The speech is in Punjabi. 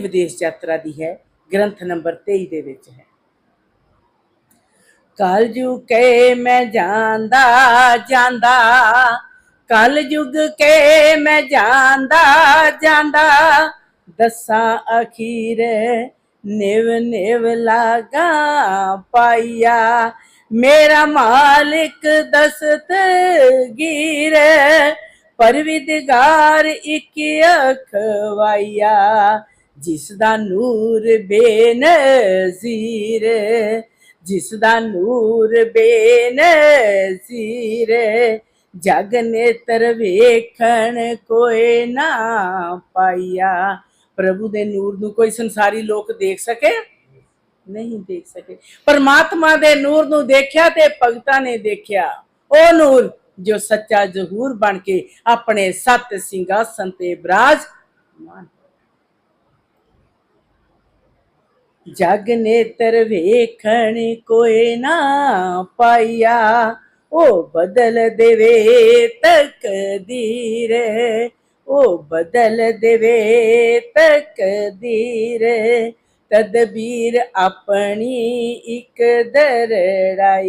ਵਿਦੇਸ਼ ਯਾਤਰਾ ਦੀ ਹੈ, ਗ੍ਰੰਥ ਨੰਬਰ 23 ਦੇ ਵਿੱਚ ਹੈ। ਕਲਯੁਗ ਕੇ ਮੈਂ ਜਾਂਦਾ ਜਾਂਦਾ। ਕਲਯੁਗ ਕੇ ਮੈਂ ਜਾਂਦਾ ਜਾਂਦਾ। ਦਸਾਂ ਅਖੀਰ ਨਿਵ ਨਿਵ ਲਾਗਾ ਪਾਈਆ। ਮੇਰਾ ਮਾਲਿਕ ਦਸਤ ਗੀਰ ਪਰਵਿਦਗਾਰ ਇੱਕ ਅਖਵਾਈਆ ਜਿਸ ਦਾ ਨੂਰ ਬੇਨਜ਼ੀਰ, ਜਿਸ ਦਾ ਨੂਰ ਬੇਨਜ਼ੀਰ, ਜਗ ਨੇਤਰ ਵੇਖਣ ਕੋਈ ਨਾ ਪਾਇਆ ਪ੍ਰਭੂ ਦੇ ਨੂਰ ਨੂੰ ਕੋਈ ਸੰਸਾਰੀ ਲੋਕ ਦੇਖ ਸਕੇ? ਨਹੀਂ ਦੇਖ ਸਕੇ। ਪਰਮਾਤਮਾ ਦੇ ਨੂਰ ਨੂੰ ਦੇਖਿਆ ਤੇ ਭਗਤਾਂ ਨੇ ਦੇਖਿਆ। ਉਹ ਨੂਰ ਜੋ ਸੱਚਾ ਜ਼ਹੂਰ ਬਣ ਕੇ ਆਪਣੇ ਸੱਤ ਸਿੰਘਾਸਨ ਤੇ ਬਿਰਾਜਮਾਨ ਜਗ ਨੇਤਰ ਵੇਖਣ ਕੋਈ ਨਾ ਪਾਇਆ ਉਹ ਬਦਲ ਦੇਵੇ ਤਕਦੀਰ, ਉਹ ਬਦਲ ਦੇਵੇ ਤਕਦੀਰ। ਤਦਬੀਰ ਆਪਣੀ ਇੱਕ ਦਰੜਾਈ।